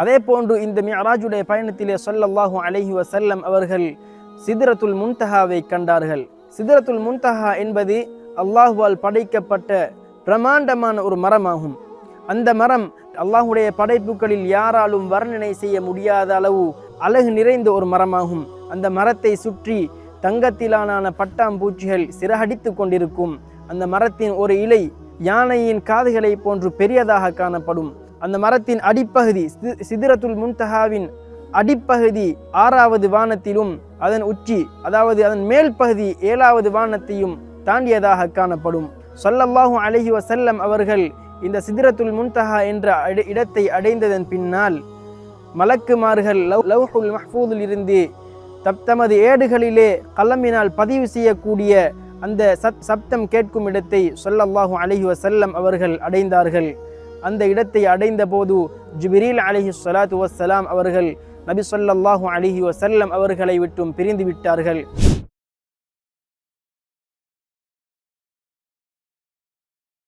அதே போன்று இந்த மியராஜுடைய பயணத்திலே சொல்லல்லாஹு அலஹி வசல்லம் அவர்கள் சிதிரத்துல் முன்தஹாவை கண்டார்கள். சிதிரத்துல் முன்தஹா என்பது அல்லாஹுவால் படைக்கப்பட்ட பிரமாண்டமான ஒரு மரமாகும். அந்த மரம் அல்லாஹுடைய படைப்புகளில் யாராலும் வர்ணனை செய்ய முடியாத அளவு அழகு நிறைந்த ஒரு மரமாகும். அந்த மரத்தை சுற்றி தங்கத்திலான பட்டாம்பூச்சிகள் சிறகடித்து கொண்டிருக்கும். அந்த மரத்தின் ஒரு இலை யானையின் காதுகளை போன்று பெரியதாக காணப்படும். அந்த மரத்தின் அடிப்பகுதி சி- சிதிரத்துல் முன்தஹாவின் அடிப்பகுதி ஆறாவது வானத்திலும் அதன் உச்சி அதாவது அதன் மேல் பகுதி ஏழாவது வானத்தையும் தாண்டியதாக காணப்படும். சொல்லல்லாஹும் அலைஹி வசல்லம் அவர்கள் இந்த சிதிரத்துல் முன்தஹா என்ற இடத்தை அடைந்ததன் பின்னால் மலக்குமார்கள் லவ் லவ்ஹுல் மஹ்ஃபூதில் இருந்து தப் தமது ஏடுகளிலே கலமினால் பதிவு செய்யக்கூடிய அந்த சத் சப்தம் கேட்கும் இடத்தை சொல்லல்லாஹும் அலைஹி வசல்லம் அவர்கள் அடைந்தார்கள். அந்த இடத்தை அடைந்த போது ஜிப்ரீல் அலிஹி ஸலாத்து வசலாம் அவர்கள் நபி சொல்லாஹூ அலிஹி வசல்லம் அவர்களை விட்டும் பிரிந்து விட்டார்கள்.